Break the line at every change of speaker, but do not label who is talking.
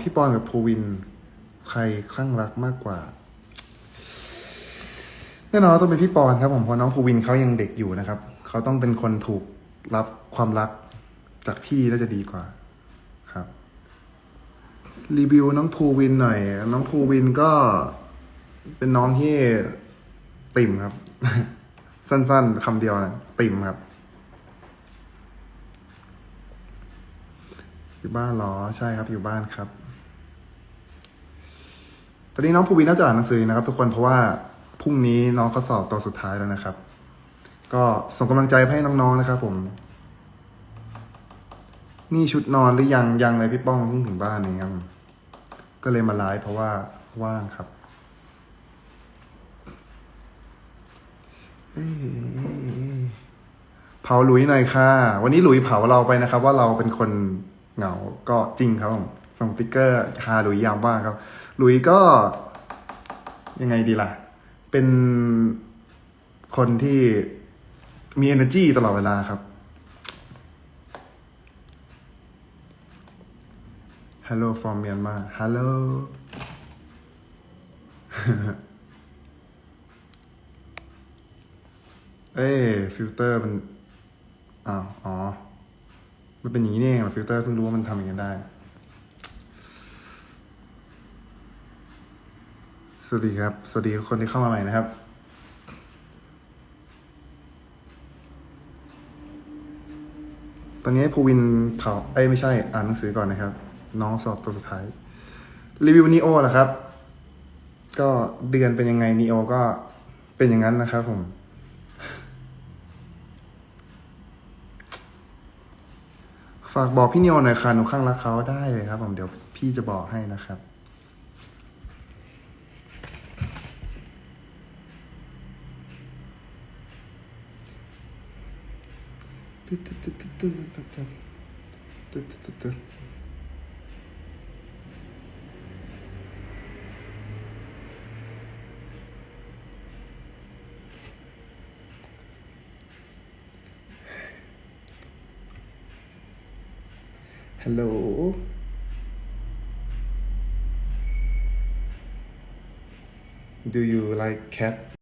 พี่ปอนกับภูวิน ใครคลั่งรักมากกว่าแน่นอนต้องเป็นพี่ปอนครับผมเพราะน้องภูวินเขายังเด็กอยู่นะครับ เขาต้องเป็นคนถูกรับความรักจากพี่น่าจะดีกว่าครับ รีวิวน้องภูวินหน่อย น้องภูวินก็เป็นน้องที่ติ่มครับ สั้นๆคำเดียวนะติ่มครับอยู่บ้านหรอใช่ครับอยู่บ้านครับ อนนี้น้องภูวินน่าจะอ่านหนังสือนะครับ ทุกคนเพราะว่าพรุ่งนี้น้องเขาสอบตัวสุดท้ายแล้วนะครับ ก็ส่งกำลังใจให้น้องๆนะครับ ผม นี่ชุดนอนหรือยังยังเลยพี่ป้องเพิ่งถึงบ้านเองครับก็เลยมาไลฟ์เพราะว่าว่างครับเอ้ยเผาหลุยหน่อยค่ะ วันนี้หลุยเผาเราไปนะครับ ว่าเราเป็นคน เหงาก็จริงครับผมส่งติ๊กเกอร์คาลุยยามว่างครับ ลุยก็ยังไงดีล่ะ เป็นคนที่มี energy ตลอดเวลาครับ Hello from Myanmar Hello เอ้ฟิลเตอร์มันอ้าวอ๋อ มันเป็นอย่างนี้นี่เองฟิลเตอร์เพิ่งรู้ว่ามันทำอย่างนี้ได้ สวัสดีครับ สวัสดีคนที่เข้ามาใหม่นะครับ ตอนนี้ภูวินเผาเอ้ยไม่ใช่ อ่านหนังสือก่อนนะครับ น้องสอบตัวสุดท้าย รีวิวนีโอเหรอครับ ก็เดือนเป็นยังไงนีโอก็เป็นอย่างนั้นนะครับผม ฝากบอกพี่นิโอหน่อยค่ะหนูข้างรักเขาได้เลยครับ ผมเดี๋ยวพี่จะบอกให้นะครับ Hello. Do you like cat?